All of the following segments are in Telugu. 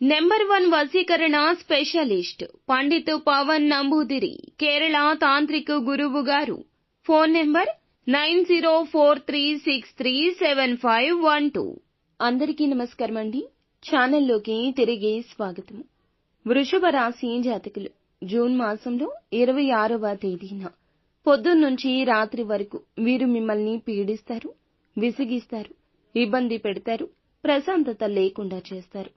నెంబర్ వన్ వసీకరణ స్పెషలిస్ట్ పండిత్ పవన్ నంబూదిరి కేరళ తాంత్రిక గురువు గారు. Phone number nine zero four three six three seven five one two. అందరికీ నమస్కారం అండి. ఛానల్లోకి తిరిగి స్వాగతం. వృషభ రాశి జాతకులు జూన్ మాసంలో ఇరవై ఆరవ తేదీన పొద్దున్నుంచి రాత్రి వరకు వీరు మిమ్మల్ని పీడిస్తారు విసిగిస్తారు ఇబ్బంది పెడతారు ప్రశాంతత లేకుండా చేస్తారు.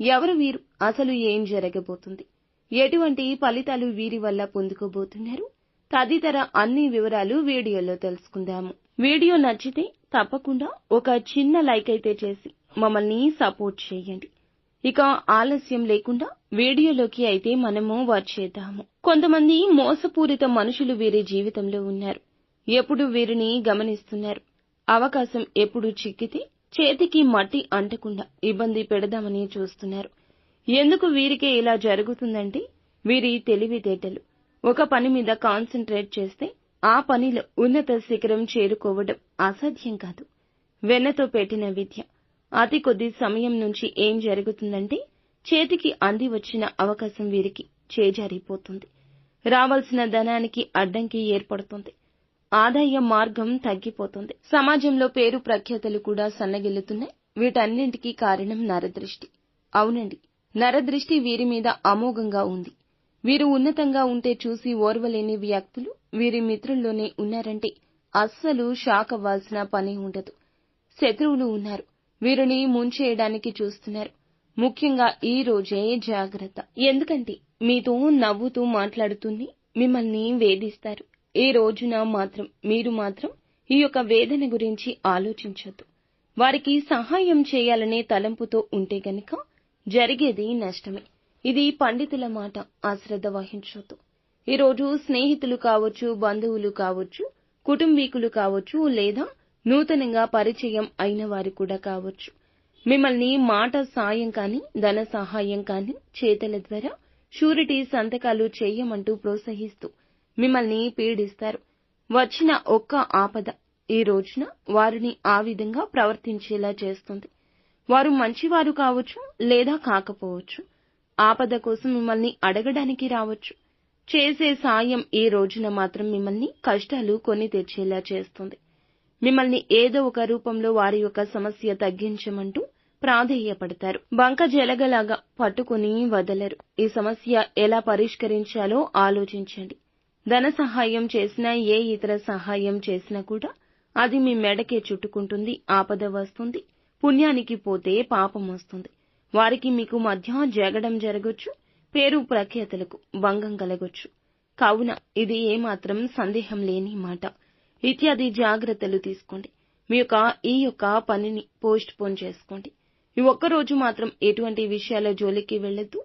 ఎవరు వీరు? అసలు ఏం జరగబోతుంది? ఎటువంటి ఫలితాలు వీరి వల్ల పొందుకోబోతున్నారు? తదితర అన్ని వివరాలు వీడియోలో తెలుసుకుందాము. వీడియో నచ్చితే తప్పకుండా ఒక చిన్న లైక్ అయితే చేసి మమ్మల్ని సపోర్ట్ చేయండి. ఇక ఆలస్యం లేకుండా వీడియోలోకి అయితే మనము వచ్చేద్దాము. కొంతమంది మోసపూరిత మనుషులు వీరి జీవితంలో ఉన్నారు. ఎప్పుడు వీరిని గమనిస్తున్నారు? అవకాశం ఎప్పుడు చిక్కితే చేతికి మట్టి అంటకుండా ఇబ్బంది పెడదామని చూస్తున్నారు. ఎందుకు వీరికే ఇలా జరుగుతుందంటే వీరి తెలివితేటలు. ఒక పని మీద కాన్సన్ట్రేట్ చేస్తే ఆ పనిలో ఉన్నత శిఖరం చేరుకోవడం అసాధ్యం కాదు. వెన్నతో పెట్టిన విద్య అతి కొద్ది సమయం నుంచి ఏం జరుగుతుందంటే చేతికి అంది వచ్చిన అవకాశం వీరికి చేజారిపోతుంది. రావాల్సిన ధనానికి అడ్డంకి ఏర్పడుతుంది. ఆదాయ మార్గం తగ్గిపోతుంది. సమాజంలో పేరు ప్రఖ్యాతలు కూడా సన్నగిల్లుతున్నాయి. వీటన్నింటికీ కారణం నరదృష్టి. అవునండి నరదృష్టి వీరి మీద అమోఘంగా ఉంది. వీరు ఉన్నతంగా ఉంటే చూసి ఓర్వలేని వ్యక్తులు వీరి మిత్రుల్లోనే ఉన్నారంటే అస్సలు షాక్ అవ్వాల్సిన పని ఉండదు. శత్రువులు ఉన్నారు. వీరిని ముంచేయడానికి చూస్తున్నారు. ముఖ్యంగా ఈ రోజే జాగ్రత్త. ఎందుకంటే మీతో నవ్వుతూ మాట్లాడుతుంది మిమ్మల్ని వేధిస్తారు. ఈ రోజున మాత్రం మీరు మాత్రం ఈ యొక్క వేదన గురించి ఆలోచించొద్దు. వారికి సహాయం చేయాలనే తలంపుతో ఉంటే గనుక జరిగేది నష్టమే. ఇది పండితుల మాట అశ్రద్ధ వహించొద్దు. ఈరోజు స్నేహితులు కావచ్చు బంధువులు కావచ్చు కుటుంబీకులు కావచ్చు లేదా నూతనంగా పరిచయం అయిన వారు కూడా కావచ్చు. మిమ్మల్ని మాట సాయం కాని ధన సహాయం కాని చేతల ద్వారా షూరిటీ సంతకాలు చేయమంటూ ప్రోత్సహిస్తూ మిమ్మల్ని పీడిస్తారు. వచ్చిన ఒక్క ఆపద ఈ రోజున వారిని ఆ విధంగా ప్రవర్తించేలా చేస్తుంది. వారు మంచివారు కావచ్చు లేదా కాకపోవచ్చు ఆపద కోసం మిమ్మల్ని అడగడానికి రావచ్చు. చేసే సాయం ఈ రోజున మాత్రం మిమ్మల్ని కష్టాలు కొని తెచ్చేలా చేస్తుంది. మిమ్మల్ని ఏదో ఒక రూపంలో వారి యొక్క సమస్య తగ్గించమంటూ ప్రాధేయపడతారు. బంక జలగలాగా పట్టుకుని వదలరు. ఈ సమస్య ఎలా పరిష్కరించాలో ఆలోచించండి. ధన సహాయం చేసినా ఏ ఇతర సహాయం చేసినా కూడా అది మీ మెడకే చుట్టుకుంటుంది ఆపద వస్తుంది పుణ్యానికి పోతే పాపం వస్తుంది. వారికి మీకు మధ్య జగడం జరగొచ్చు పేరు ప్రఖ్యాతలకు భంగం కలగొచ్చు. కావున ఇది ఏమాత్రం సందేహం లేని మాట. ఇత్యాది జాగ్రత్తలు తీసుకోండి. మీ యొక్క ఈ యొక్క పనిని పోస్ట్ పోన్ చేసుకోండి. ఈ ఒక్కరోజు మాత్రం ఎటువంటి విషయాల జోలికి వెళ్ళొద్దు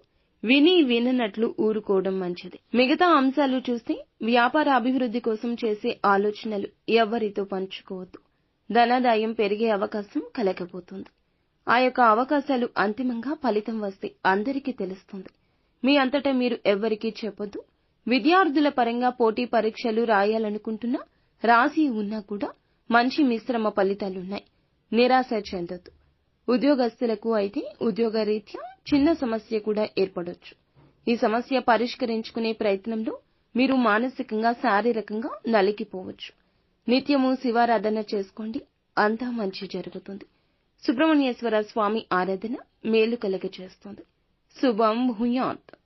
విని విననట్లు ఊరుకోవడం మంచిది. మిగతా అంశాలు చూస్తే వ్యాపార అభివృద్ధి కోసం చేసే ఆలోచనలు ఎవ్వరితో పంచుకోవద్దు. ధనాదాయం పెరిగే అవకాశం కలగబోతుంది. ఆ యొక్క అవకాశాలు అంతిమంగా ఫలితం వస్తే అందరికీ తెలుస్తుంది. మీ అంతటా మీరు ఎవ్వరికీ చెప్పొద్దు. విద్యార్థుల పరంగా పోటీ పరీక్షలు రాయాలనుకుంటున్నా రాసి ఉన్నా కూడా మంచి మిశ్రమ ఫలితాలున్నాయి. నిరాశ చెందొద్దు. ఉద్యోగస్తులకు అయితే ఉద్యోగరీత్యా చిన్న సమస్య కూడా ఏర్పడొచ్చు. ఈ సమస్య పరిష్కరించుకునే ప్రయత్నంలో మీరు మానసికంగా శారీరకంగా నలిగిపోవచ్చు. నిత్యము శివారాధన చేసుకోండి. అంతా మంచి జరుగుతుంది. సుబ్రహ్మణ్యేశ్వర స్వామి ఆరాధన మేలు కలగ చేస్తుంది శుభం భూయాత్.